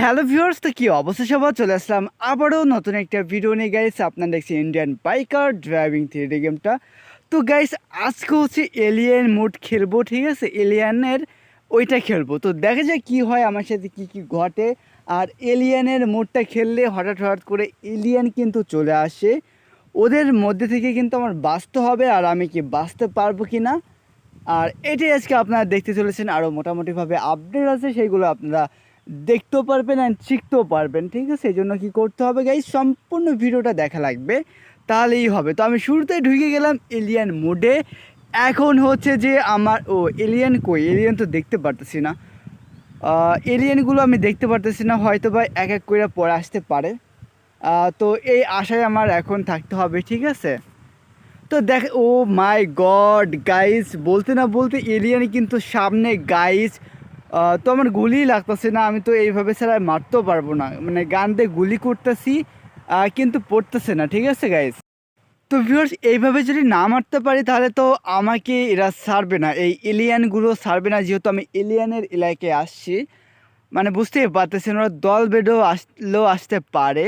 Hello viewers, তো কি অবস্থা সবার? চলে আসলাম আবারও নতুন একটা ভিডিও নিয়ে গাইস আপনার দেখছি ইন্ডিয়ান বাইকার ড্রাইভিং থ্রি গেমটা তো গাইস আজকে হচ্ছে এলিয়েন মোড খেলব, ঠিক আছে? এলিয়ানের ওইটা খেলব। তো, দেখা যায় কি হয় আমার সাথে, কি কি ঘটে। আর এলিয়ানের মোডটা খেললে হঠাৎ হঠাৎ করে এলিয়ান কিন্তু চলে আসে। ওদের মধ্যে থেকে কিন্তু আমার বাঁচতে হবে, আর আমি কি বাঁচতে পারব কি না আর এটাই আজকে আপনারা দেখতে চলেছেন। আরও মোটামুটিভাবে আপডেট আছে, সেইগুলো আপনারা দেখতেও পারবেন অ্যান্ড শিখতেও পারবেন, ঠিক আছে? এই জন্য কী করতে হবে গাইজ সম্পূর্ণ ভিডিওটা দেখা লাগবে, তাহলেই হবে। তো আমি শুরুতে ঢুকে গেলাম এলিয়ান মোডে এখন হচ্ছে যে আমার, ও এলিয়ান কই? এলিয়ান তো দেখতে পারতেছি না। এলিয়ানগুলো আমি দেখতে পারতেছি না, হয়তো বা এক এক করে পরে আসতে পারে। তো এই আশায় আমার এখন থাকতে হবে, ঠিক আছে? তো দেখ, ও মাই গড গাইস বলতে না বলতে এলিয়ান কিন্তু সামনে গাইস তো আমার গুলি লাগতেছে না, আমি তো এইভাবে ছাড়া মারতেও পারব না। মানে গান দিয়ে গুলি করতেছি কিন্তু পড়তেছে না, ঠিক আছে গাইস তো ভিউয়ার্স এইভাবে যদি না মারতে পারি, তাহলে তো আমাকে এরা ছাড়বে না। এই এলিয়ানগুলো ছাড়বে না, যেহেতু আমি এলিয়ানের এলাকায় আসছি। মানে বুঝতেই পারতেছেন, ওরা দল বেডও আসলেও আসতে পারে।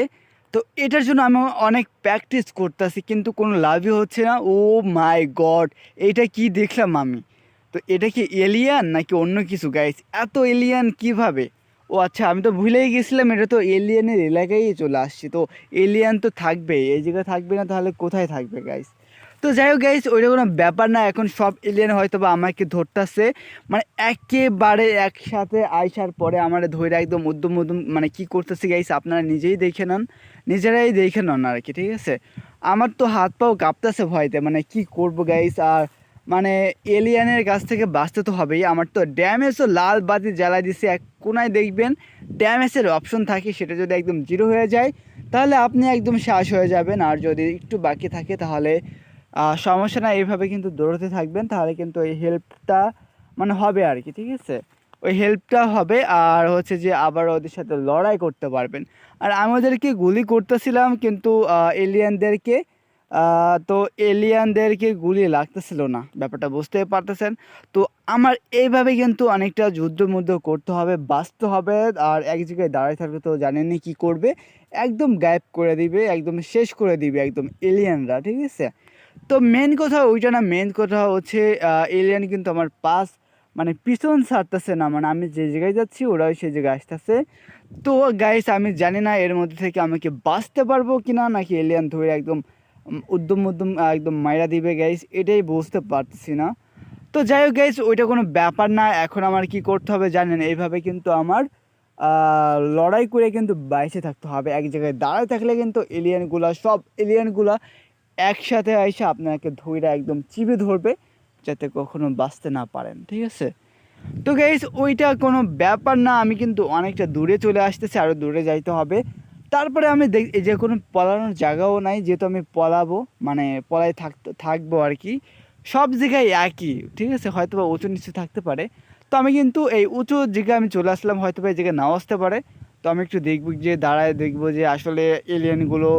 তো এটার জন্য আমি অনেক প্র্যাকটিস করতেছি, কিন্তু কোনো লাভই হচ্ছে না। ও মাই গড এইটা কি দেখলাম আমি? তো এটা কি এলিয়ান নাকি অন্য কিছু গাইস এত এলিয়ান কীভাবে? ও আচ্ছা আমি তো ভুলেই গেছিলাম, এটা তো এলিয়ানের এলাকায় চলে আসছি। তো এলিয়ান তো থাকবে, এই জায়গায় থাকবে না, তাহলে কোথায় থাকবে গাইস তো যাই হোক গাইস ওইটা কোনো ব্যাপার না, এখন সব এলিয়ান হয়তো বা আমাকে ধরতেছে। মানে একেবারে একসাথে আইসার পরে আমার ধরে একদম উদ্যম উদ্যম মানে কি করতেছে গাইস আপনারা নিজেই দেখে নেন। নিজেরাই দেখে নেন আর কি, ঠিক আছে? আমার তো হাত পাও কাঁপতেছে ভয়তে মানে কি করব গাইস আর মানে এলিয়ানের কাছ থেকে বাঁচতে তো হবেই। আমার তো ড্যামেজও লাল বাতি জ্বালাই দিছে, এক কোনায় দেখবেন ড্যামেজের অপশন থাকে, সেটা যদি একদম জিরো হয়ে যায়, তাহলে আপনি একদম শ্বাস হয়ে যাবেন। আর যদি একটু বাকি থাকে, তাহলে সমস্যা না এইভাবে কিন্তু দৌড়তে থাকবেন, তাহলে কিন্তু এই হেল্পটা মানে হবে আর কি, ঠিক আছে? ওই হেল্পটা হবে, আর হচ্ছে যে আবার ওদের সাথে লড়াই করতে পারবেন। আর আমাদেরকে গুলি করতেছিলাম, কিন্তু এলিয়ানদেরকে তো এলিয়ানদেরকে গুলি লাগতেছিল না, ব্যাপারটা বুঝতে পারতেছেন। তো আমার এইভাবে কিন্তু অনেকটা যুদ্ধ মুদ্ধ করতে হবে, বাঁচতে হবে, আর এক জায়গায় দাঁড়ায় থাকলে তো জানেনই কী করবে। একদম গায়েব করে দিবে, একদম শেষ করে দিবে একদম এলিয়ানরা, ঠিক আছে? তো মেন কথা ওইটা না মেন কথা হচ্ছে এলিয়ান কিন্তু আমার পাস মানে পিছন ছাড়তেছে না মানে আমি যে জায়গায় যাচ্ছি ওরাও সেই জায়গায় আসতেছে। তো গাইস আমি জানি না এর মধ্যে থেকে আমাকে বাঁচতে পারব কি না নাকি এলিয়ান ধরে একদম উদ্যম উদ্যম একদম মাইরা দিবে গাইস এটাই বুঝতে পারছি না। তো যাই হোক গাইস ওইটা কোনো ব্যাপার না, এখন আমার কি করতে হবে জানেন, এইভাবে কিন্তু আমার লড়াই করে কিন্তু বাইসে থাকতে হবে, এক জায়গায় দাঁড়ায় থাকলে কিন্তু এলিয়ানগুলা সব এলিয়ানগুলা একসাথে এসে আপনাকে ধৈরা একদম চিপে ধরবে, যাতে কখনো বাঁচতে না পারেন, ঠিক আছে? তো গাইস ওইটা কোনো ব্যাপার না, আমি কিন্তু অনেকটা দূরে চলে আসতেছি আরও দূরে যাইতে হবে। তারপরে আমি যে কোনো পলানোর জায়গাও নাই, যেহেতু আমি পলাবো মানে পলাই থাকতে, থাকব আর কি, সব জায়গায় একই, ঠিক আছে? হয়তো বা উঁচু নিচু থাকতে পারে। তো আমি কিন্তু এই উঁচু জায়গায় আমি চলে আসলাম হয়তো বা এই জায়গায় নাও আসতে পারে। তো আমি একটু দেখব যে দাঁড়ায় দেখব যে আসলে এলিয়েনগুলো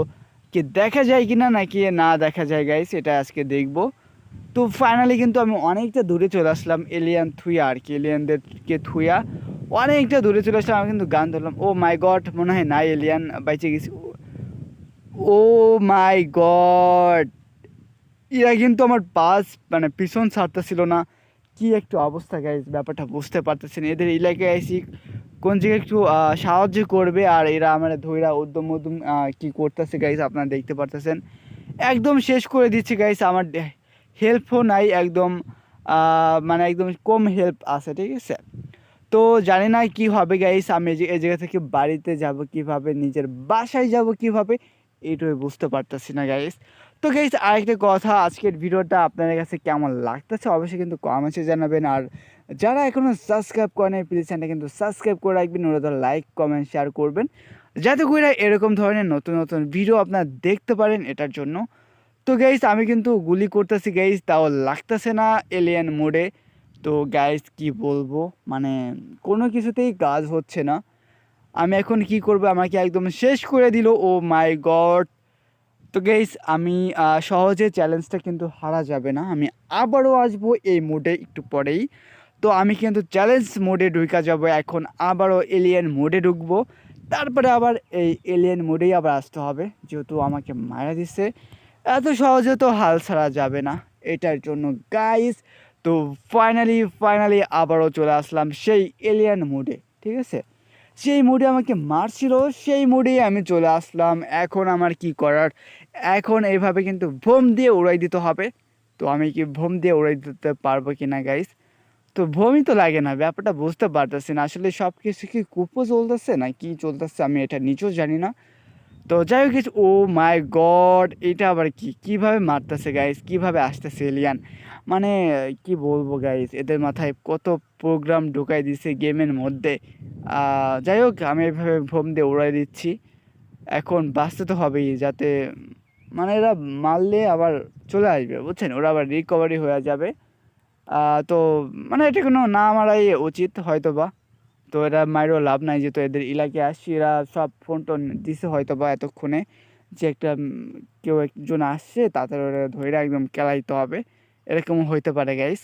কি দেখা যায় কি না নাকি না দেখা যায় গাইস এটা আজকে দেখব। তো ফাইনালি কিন্তু আমি অনেকটা দূরে চলে আসলাম এলিয়ান থুইয়া আর কি এলিয়ানদেরকে থুইয়া। অনেকটা দূরে চলে আসলাম, আমি কিন্তু গান ধরলাম। ও মাই গড মনে হয় নাই এলিয়ান বাইচে গেছি। ও মাই গড এরা কিন্তু আমার পাস মানে পিছন ছাড়তেছিল না। কি একটু অবস্থা গাইজ ব্যাপারটা বুঝতে পারতেছেন। এদের এলাকায় আইসি, কোন জায়গায় একটু সাহায্য করবে আর এরা আমার ধৈরা উদ্যম উদ্যম কি করতেছে গাইজ আপনারা দেখতে পারতেছেন। একদম শেষ করে দিচ্ছি গাইজ আমার হেল্পও নাই, একদম মানে একদম কম হেল্প আছে, ঠিক আছে? তো জানি না কি হবে গাইস আমি এই জায়গা থেকে বাড়িতে যাব কীভাবে, নিজের বাসায় যাব কীভাবে এইটাই বুঝতে পারতেছি না গাইস তো গাইস আরেকটা কথা, আজকের ভিডিওটা আপনাদের কাছে কেমন লাগতেছে অবশ্যই কিন্তু কমেন্টসে জানাবেন। আর যারা এখনও সাবস্ক্রাইব করেন প্লিজ চ্যানেলটা কিন্তু সাবস্ক্রাইব করে রাখবেন, ওরা তো লাইক কমেন্ট শেয়ার করবেন। যাতে করে এরকম ধরনের নতুন নতুন ভিডিও আপনারা দেখতে পারেন এটার জন্য। তো গাইস আমি কিন্তু গুলি করতেছি গাইস তাও লাগতেছে না এলিয়ান মোডে তো গাইস কি বলব? মানে কোনো কিছুতেই কাজ হচ্ছে না। আমি এখন কি করব? আমাকে একদম শেষ করে দিল। ও মাই গড তো গাইস আমি সহজে চ্যালেঞ্জটা কিন্তু হারা যাবে না। আমি আবারও আসব এই মোডে একটু পরেই। তো আমি কিন্তু চ্যালেঞ্জ মোডে ঢুকা যাব। এখন আবারও এলিয়েন মোডে ঢুকবো। তারপরে আবার এই এলিয়েন মোডেই আবার আসতে হবে। যেহেতু আমাকে মারা দিচ্ছে এত সহজে তো হাল ছাড়া যাবে না। এটার জন্য গাইস তো ফাইনালি ফাইনালি আবারও চলে আসলাম সেই এলিয়ান মুডে ঠিক আছে? সেই মুডে আমাকে মারছিল, সেই মুডেই আমি চলে আসলাম। এখন আমার কি করার? এখন এইভাবে কিন্তু ভোম দিয়ে উড়াই দিতে হবে। তো আমি কি ভোম দিয়ে উড়াই দিতে পারব কি না গাইস তো ভোমই তো লাগে না, ব্যাপারটা বুঝতে পারতেছি না। আসলে সব কিছু কি কুপো চলতেছে না কি চলতেছে আমি এটা নিজেও জানি না। তো যাই হোক ও মাই গড এটা আবার কি? কীভাবে মারতেছে গাইস কীভাবে আসতেছে এলিয়ান মানে কি বলব গাইস এদের মাথায় কত প্রোগ্রাম ঢুকাই দিছে গেমের মধ্যে। যাই হোক, আমি এভাবে ভোম দিয়ে উড়াই দিচ্ছি। এখন বাঁচতে তো হবেই, যাতে মানে এরা মারলে আবার চলে আসবে, বুঝছেন? ওরা আবার রিকভারি হয়ে যাবে। তো মানে এটা কোনো না মারাই উচিত হয়তো বা তো এরা মাইরও লাভ নাই, যেহেতু এদের এলাকায় আসছি, এরা সব ফোন টোন দিছে হয়তো বা এতক্ষণে যে একটা কেউ একজন আসছে, তাদের ওরা ধরে একদম কেলাইতে হবে। এরকম হইতে পারে গাইস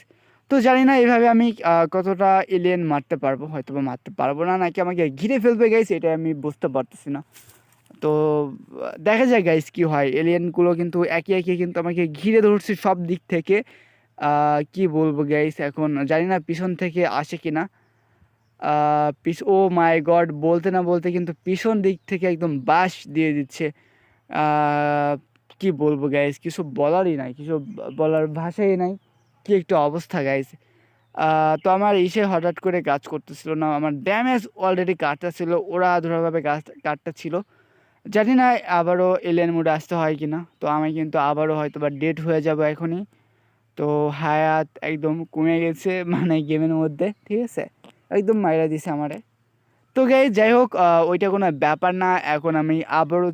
তো জানি না এইভাবে আমি কতটা এলিয়েন মারতে পারব হয়তো বা মারতে পারব না, নাকি আমাকে ঘিরে ফেলবে গাইস এটা আমি বুঝতে পারতেছি না। তো, দেখা যায় গাইস কি হয়। এলিয়েনগুলো কিন্তু একে একে কিন্তু আমাকে ঘিরে ধরছে সব দিক থেকে। কি বলব গাইস এখন জানি না পিছন থেকে আসে কি না পিছ, ও মাই গড বলতে না বলতে কিন্তু পিছন দিক থেকে একদম বাস দিয়ে দিচ্ছে। কি বলব গাইস কিছু বলারই নাই, কিছু বলার ভাষাই নাই। কি একটা অবস্থা গাইস তো আমার ইসে হঠাৎ করে কাজ করতেছিল না, আমার ড্যামেজ অলরেডি কাটটা ছিল, ওরা আধুরাভাবে গাছ কাটটা ছিল। জানি না আবারও এলিয়েন মোডে আসতে হয় কি না তো আমি কিন্তু আবারও হয়তো বা ডেট হয়ে যাব এখনই। তো হায়াত একদম কমে গেছে মানে গেমের মধ্যে, ঠিক আছে? একদম মাইরা দিছে আমারে। তো গাই যাই হোক ওইটা কোনো ব্যাপার না, এখন আমি আবারও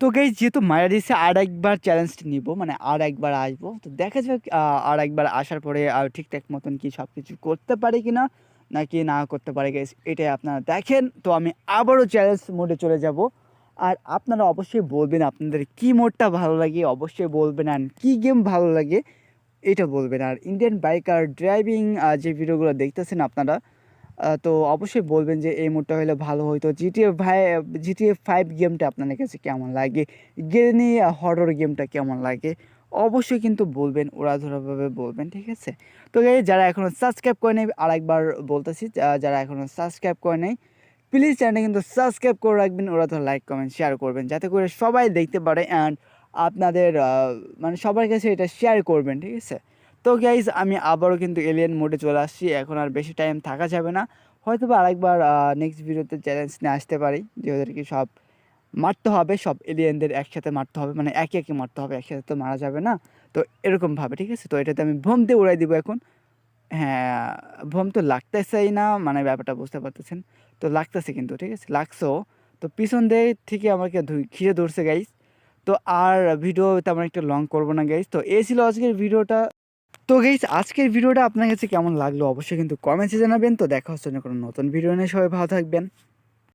তো গাই যেহেতু দিছে আর একবার চ্যালেঞ্জটা নিব মানে আর একবার আসব। তো দেখা যাক আর একবার আসার পরে আর ঠিকঠাক মতন কি সব কিছু করতে পারি কি না নাকি না করতে পারে গাইস এটাই আপনারা দেখেন। তো আমি আবারও চ্যালেঞ্জ মোডে চলে যাব। আর আপনারা অবশ্যই বলবেন আপনাদের কি মোডটা ভালো লাগে, অবশ্যই বলবেন। আর কী গেম ভালো লাগে, এটা বলবেন। আর ইন্ডিয়ান বাইকার ড্রাইভিং যে ভিডিওগুলো দেখতেছেন আপনারা তো অবশ্যই বলবেন যে এই মোডটা হলে ভালো হতো জিটিএ ভাই জিটিএ ফাইভ গেমটা আপনাদের কাছে কেমন লাগে? গেনি হরর গেমটা কেমন লাগে? অবশ্যই কিন্তু বলবেন ওড়াধরাভাবে বলবেন, ঠিক আছে? তো যারা এখনও সাবস্ক্রাইব করে নেই আর একবার বলতেছি যারা এখনও সাবস্ক্রাইব করে নেই প্লিজ চ্যানেলটা কিন্তু সাবস্ক্রাইব করে রাখবেন ওরা তো লাইক কমেন্ট শেয়ার করবেন, যাতে করে সবাই দেখতে পারে অ্যান্ড আপনাদের মানে সবার কাছে এটা শেয়ার করবেন, ঠিক আছে? তো গাইজ আমি আবারও কিন্তু এলিয়েন মোডে চলে আসছি। এখন আর বেশি টাইম থাকা যাবে না। হয়তো বা আরেকবার নেক্সট ভিডিওতে চ্যালেঞ্জ নিয়ে আসতে পারি, যে ওদেরকে সব মারতে হবে, সব এলিয়েনদের একসাথে মারতে হবে মানে একে একে মারতে হবে, একসাথে তো মারা যাবে না। তো এরকমভাবে ঠিক আছে? তো এটাতে আমি ভোম দিয়ে উড়াই দিব এখন। হ্যাঁ ভোম তো লাগতেছেই না মানে ব্যাপারটা বুঝতে পারতেছেন। তো লাগতেছে কিন্তু, ঠিক আছে? লাগছেও তো পিছন দিয়ে থেকে আমাকে ঘিরে ধরছে গাইজ তো আর ভিডিও তেমন একটা লং করব না গাইজ তো এই ছিল আজকের ভিডিওটা তো গেইস আজকের ভিডিওটা আপনার কাছে কেমন লাগল অবশ্যই কিন্তু কমেন্টসে জানাবেন। তো দেখা হচ্ছে কোনো নতুন ভিডিও নিয়ে। সবাই ভালো থাকবেন।